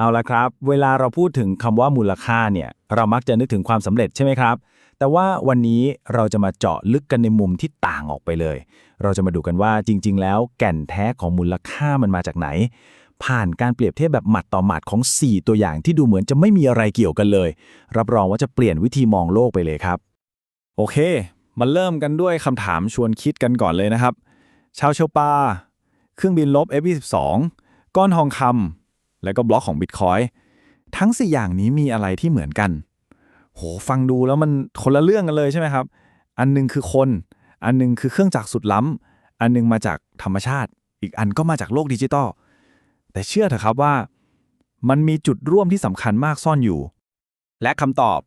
เอาละครับ เวลาเราพูดถึงคำว่ามูลค่าเนี่ย เรามักจะนึกถึงความสำเร็จใช่ไหมครับ แต่ว่าวันนี้เราจะมาเจาะลึกกันในมุมที่ต่างออกไปเลย เราจะมาดูกันว่าจริง ๆ แล้วแก่นแท้ของมูลค่ามันมาจากไหน ผ่านการเปรียบเทียบแบบหมัดต่อหมัดของ 4 ตัวอย่างที่ดูเหมือนจะไม่มีอะไรเกี่ยวกันเลย รับรองว่าจะเปลี่ยนวิธีมองโลกไปเลยครับ โอเค มาเริ่มกันด้วยคำถามชวนคิดกันก่อนเลยนะครับ ชาวเชลปา เครื่องบินลบ F22 ก้อนทองคำ และก็บล็อกของ Bitcoin ทั้ง 4 อย่างนี้มีอะไรที่เหมือนกัน โห ฟังดูแล้วมันคนละเรื่องกันเลยใช่ไหมครับ อันหนึงคือคน อันหนึงคือเครื่องจักรสุดล้ำ อันหนึงมาจากธรรมชาติ อีกอันก็มาจากโลกดิจิตอล แต่เชื่อเถอะครับว่า มันมีจุดร่วมที่สำคัญมากซ่อนอยู่ และคำตอบ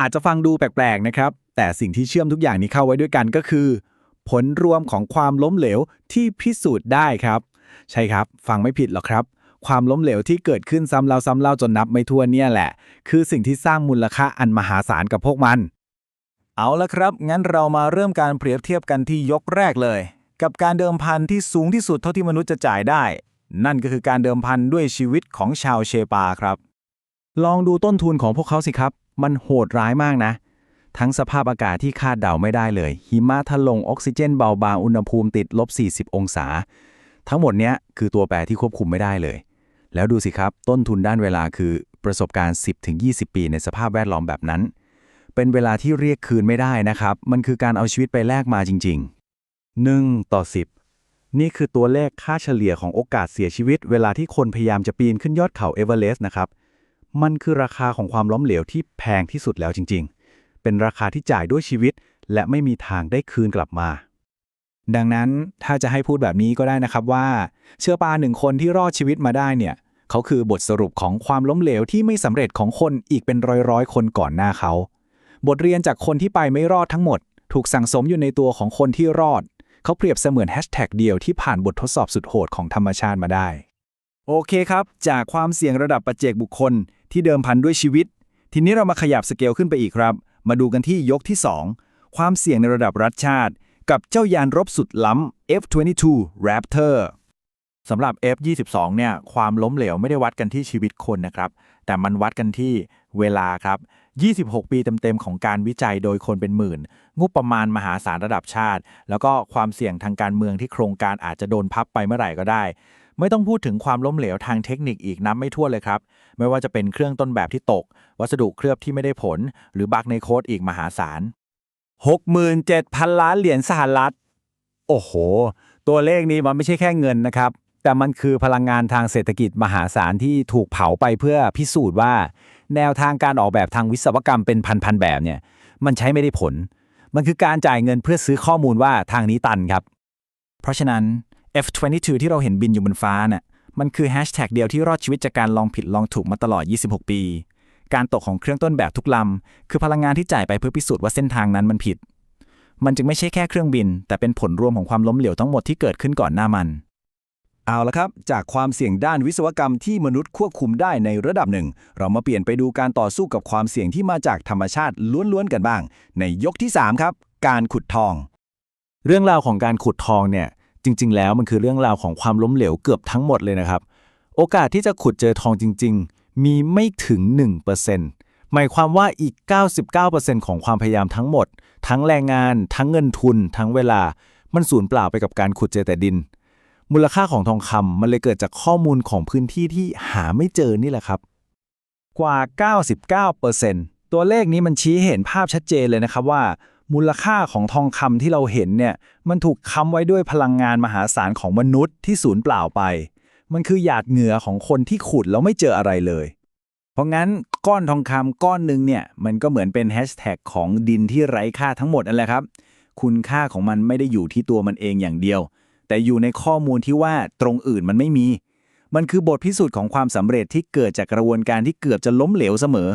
อาจจะฟังดูแปลกๆนะครับ แต่สิ่งที่เชื่อมทุกอย่างนี้เข้าไว้ด้วยกันก็คือ ผลรวมของความล้มเหลวที่พิสูจน์ได้ครับ ใช่ครับ ฟังไม่ผิดหรอกครับ ความล้มเหลวที่เกิดขึ้นซ้ำเล่าซ้ำเล่าจนนับไม่ถ้วนเนี่ยแหละ คือสิ่งที่สร้างมูลค่าอันมหาศาลกับพวกมัน เอาละครับ งั้นเรามาเริ่มการเปรียบเทียบกันที่ยกแรกเลย กับการเดิมพันที่สูงที่สุดเท่าที่มนุษย์จะจ่ายได้ นั่นก็คือการเดิมพันด้วยชีวิตของชาวเชปาครับ ลองดูต้นทุนของพวกเขาสิครับ มันโหดร้ายมากนะ ทั้งสภาพอากาศที่คาดเดาไม่ได้เลย หิมะถล่มออกซิเจนเบาบางอุณหภูมิติดลบ40 องศา ทั้งหมดเนี้ยคือตัวแปรที่ควบคุมไม่ได้เลย แล้วดูสิครับ ต้นทุนด้านเวลาคือประสบการณ์ 10-20 ปีในสภาพแวดล้อมแบบนั้น เป็นเวลาที่เรียกคืนไม่ได้นะครับ มันคือการเอาชีวิตไปแลกมาจริง ๆ 1 ต่อ 10 นี่คือตัวเลขค่าเฉลี่ยของโอกาสเสียชีวิต เวลาที่คนพยายามจะปีนขึ้นยอดเขาเอเวอเรสต์นะครับ มันคือราคาของความล้มเหลวที่แพงที่สุดแล้วจริง ๆ เป็นราคาที่จ่ายด้วยชีวิต และไม่มีทางได้คืนกลับมา ดังนั้นถ้าจะให้พูดแบบนี้ก็ได้นะครับว่า เชื่อปลาหนึ่งคนที่รอดชีวิตมาได้เนี่ยเขาคือบทสรุปของความล้มเหลวที่ไม่สำเร็จของคนอีกเป็นร้อยๆ คนก่อนหน้าเขา บทเรียนจากคนที่ไปไม่รอดทั้งหมด ถูกสั่งสมอยู่ในตัวของคนที่รอด เขาเปรียบเสมือนแฮชแท็กเดียวที่ผ่านบททดสอบสุดโหดของธรรมชาติมาได้ โอเคครับ จากความเสี่ยงระดับปัจเจกบุคคลที่เดิมพันด้วยชีวิต ทีนี้เรามาขยับสเกลขึ้นไปอีกครับ มาดูกันที่ยกที่ 2 ความเสี่ยงในระดับรัฐชาติ กับเจ้ายานรบสุดล้ำ F-22 Raptor สำหรับ F-22 เนี่ยความล้มเหลวไม่ได้วัดกันที่ชีวิตคนนะครับ แต่มันวัดกันที่เวลาครับ 26 ปีเต็มๆ ของการวิจัยโดยคนเป็นหมื่น งบประมาณมหาศาลระดับชาติ แล้วก็ความเสี่ยงทางการเมืองที่โครงการอาจจะโดนพับไปเมื่อไหร่ก็ได้ ไม่ต้องพูดถึงความล้มเหลวทางเทคนิคอีกนับไม่ถ้วนเลยครับ ไม่ว่าจะเป็นเครื่องต้นแบบที่ตก วัสดุเคลือบที่ไม่ได้ผล หรือบั๊กในโค้ดอีกมหาศาล 67,000 ล้านเหรียญสหรัฐ โอ้โห ตัวเลขนี้มันไม่ใช่แค่เงินนะครับ แต่มันคือพลังงานทางเศรษฐกิจมหาศาลที่ถูกเผาไปเพื่อพิสูจน์ว่า แนวทางการออกแบบทางวิศวกรรมเป็นพันๆแบบเนี่ย มันใช้ไม่ได้ผล มันคือการจ่ายเงินเพื่อซื้อข้อมูลว่าทางนี้ตันครับ เพราะฉะนั้น F22 ที่เราเห็นบินอยู่บนฟ้าน่ะ มันคือแฮชแท็กเดียวที่รอดชีวิตจากการลองผิดลองถูกมาตลอด 26 ปี การตกของเครื่องต้นแบบทุกลำ คือพลังงานที่จ่ายไปเพื่อพิสูจน์ว่าเส้นทางนั้นมันผิด มันจึงไม่ใช่แค่เครื่องบิน แต่เป็นผลรวมของความล้มเหลวทั้งหมดที่เกิดขึ้นก่อนหน้ามัน เอาละครับ จากความเสี่ยงด้านวิศวกรรมที่มนุษย์ควบคุมได้ในระดับหนึ่ง เรามาเปลี่ยนไปดูการต่อสู้กับความเสี่ยงที่มาจากธรรมชาติล้วนๆกันบ้าง ในยกที่ 3 ครับ การขุดทอง เรื่องราวของการขุดทองเนี่ยจริง ๆ แล้วมันคือเรื่องราวของความล้มเหลวเกือบทั้งหมดเลยนะครับ โอกาสที่จะขุดเจอทองจริง ๆ มีไม่ถึง 1%หมายความว่าอีก 99%ของความพยายามทั้งหมด ทั้งแรงงาน ทั้งเงินทุน ทั้งเวลา มันสูญเปล่าไปกับการขุดเจอแต่ดิน มูลค่าของทองคำมันเลยเกิดจากข้อมูลของพื้นที่ที่หาไม่เจอนี่แหละครับ กว่า 99%ตัวเลขนี้มันชี้เห็นภาพชัดเจนเลยนะครับว่ามูลค่าของทองคำที่เราเห็นเนี่ย มันถูกค้ำไว้ด้วยพลังงานมหาศาลของมนุษย์ที่สูญเปล่าไป มันคือหยาดเหงื่อของคนที่ขุดแล้วไม่เจออะไรเลย เพราะงั้นก้อนทองคำก้อนหนึ่งเนี่ย มันก็เหมือนเป็นแฮชแท็กของดินที่ไร้ค่าทั้งหมดนั่นแหละครับ คุณค่าของมันไม่ได้อยู่ที่ตัวมันเองอย่างเดียว แต่อยู่ในข้อมูลที่ว่าตรงอื่นมันไม่มี มันคือบทพิสูจน์ของความสำเร็จที่เกิดจากกระบวนการที่เกือบจะล้มเหลวเสมอ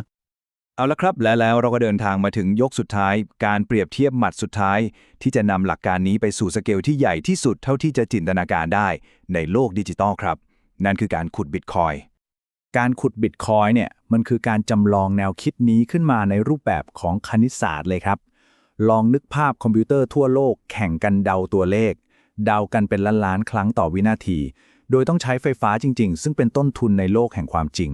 เอาละครับและแล้วเราก็เดินทางมาถึงยกสุดท้าย การเปรียบเทียบหมัดสุดท้าย ที่จะนำหลักการนี้ไปสู่สเกลที่ใหญ่ที่สุดเท่าที่จะจินตนาการได้ ในโลกดิจิตอลครับ นั่นคือการขุดบิตคอยน์การขุดบิตคอยเนี่ยมันคือการจำลองแนวคิดนี้ขึ้นมาในรูปแบบของคณิตศาสตร์เลยครับ ลองนึกภาพคอมพิวเตอร์ทั่วโลกแข่งกันเดาตัวเลข เดากันเป็นล้านล้านๆครั้งต่อวินาที โดยต้องใช้ไฟฟ้าจริง ๆ ซึ่งเป็นต้นทุนในโลกแห่งความจริง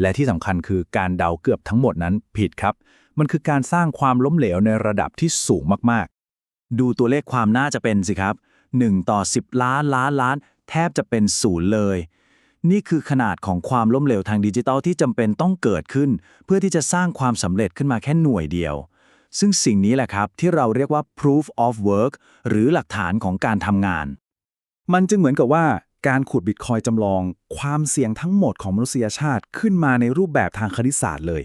และที่สำคัญคือการเดาเกือบทั้งหมดนั้นผิดครับ มันคือการสร้างความล้มเหลวในระดับที่สูงมากๆ ดูตัวเลขความน่าจะเป็นสิครับ 1 ต่อ 10 ล้านล้านล้าน แทบจะเป็นศูนย์เลย นี่คือขนาดของความล้มเหลวทางดิจิทัลที่จำเป็นต้องเกิดขึ้น เพื่อที่จะสร้างความสำเร็จขึ้นมาแค่หน่วยเดียว ซึ่งสิ่งนี้แหละครับที่เราเรียกว่า proof of work หรือหลักฐานของการทำงาน มันจึงเหมือนกับว่า การขุดบิตคอยจำลอง ความเสี่ยงทั้งหมดของมนุษยชาติขึ้นมาในรูปแบบทางคณิตศาสตร์เลย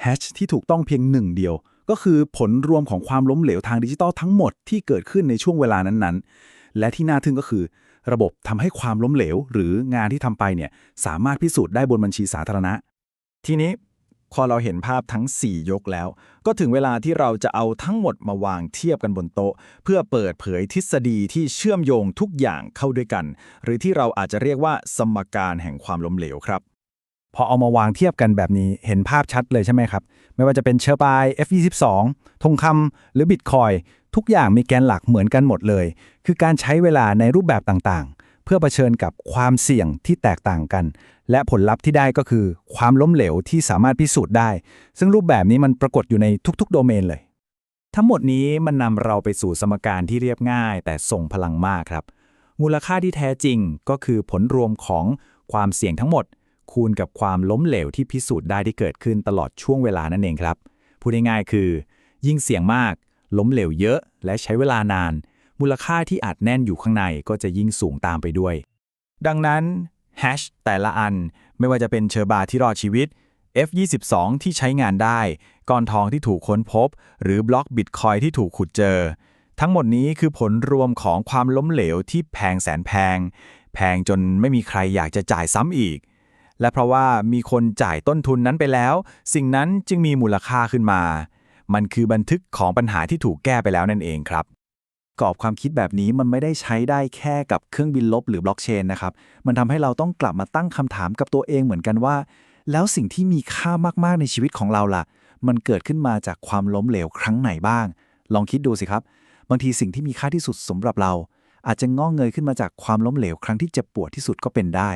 แฮชที่ถูกต้องเพียงหนึ่งเดียว ก็คือผลรวมของความล้มเหลวทางดิจิตอลทั้งหมดที่เกิดขึ้นในช่วงเวลานั้นๆ และที่น่าทึ่งก็คือ ระบบทำให้ความล้มเหลว หรืองานที่ทำไปเนี่ยสามารถพิสูจน์ได้บนบัญชีสาธารณะ ทีนี้ พอเราเห็นภาพทั้ง 4 ยกแล้ว ก็ถึงเวลาที่เราจะเอาทั้งหมดมาวางเทียบกันบนโต๊ะ เพื่อเปิดเผยทฤษฎีที่เชื่อมโยงทุกอย่างเข้าด้วยกัน หรือที่เราอาจจะเรียกว่าสมการแห่งความล้มเหลวครับพอเอามาวางเทียบกันแบบนี้เห็นภาพชัดเลยใช่ไหมครับ ไม่ว่าจะเป็นเชอร์บาย F22 ทองคำหรือบิตคอยทุกอย่างมีแกนหลักเหมือนกันหมดเลย คือการใช้เวลาในรูปแบบต่าง เพื่อเผชิญกับความเสี่ยงที่แตกต่างกัน และผลลัพธ์ที่ได้ก็คือ ความล้มเหลวที่สามารถพิสูจน์ได้ ซึ่งรูปแบบนี้มันปรากฏอยู่ในทุกๆ โดเมนเลย ทั้งหมดนี้มันนำเราไปสู่สมการที่เรียบง่าย แต่ทรงพลังมากครับ มูลค่าที่แท้จริงก็คือผลรวมของความเสี่ยงทั้งหมด คูณกับความล้มเหลวที่พิสูจน์ได้ที่เกิดขึ้นตลอดช่วงเวลานั่นเองครับพูดง่ายๆคือ ยิ่งเสี่ยงมาก ล้มเหลวเยอะ และใช้เวลานาน มูลค่าที่อัดแน่นอยู่ข้างในก็จะยิ่งสูงตามไปด้วย ดังนั้นแฮชแต่ละอันไม่ว่าจะเป็นเชอร์บาที่รอดชีวิต F22 ที่ใช้งานได้ก้อนทองที่ถูกค้นพบ หรือบล็อกบิตคอยที่ถูกขุดเจอ ทั้งหมดนี้คือผลรวมของความล้มเหลวที่แพงแสนแพง แพงจนไม่มีใครอยากจะจ่ายซ้ำอีก และเพราะว่ามีคนจ่ายต้นทุนนั้นไปแล้ว สิ่งนั้นจึงมีมูลค่าขึ้นมา มันคือบันทึกของปัญหาที่ถูกแก้ไปแล้วนั่นเองครับ กรอบความคิดแบบนี้มันไม่ได้ใช้ได้แค่กับเครื่องบินลบหรือบล็อกเชนนะครับ มันทำให้เราต้องกลับมาตั้งคำถามกับตัวเองเหมือนกันว่า แล้วสิ่งที่มีค่ามากๆในชีวิตของเราล่ะ มันเกิดขึ้นมาจากความล้มเหลวครั้งไหนบ้าง ลองคิดดูสิครับ บางทีสิ่งที่มีค่าที่สุดสำหรับเรา อาจจะงอกเงยขึ้นมาจากความล้มเหลวครั้งที่เจ็บปวดที่สุดก็เป็นได้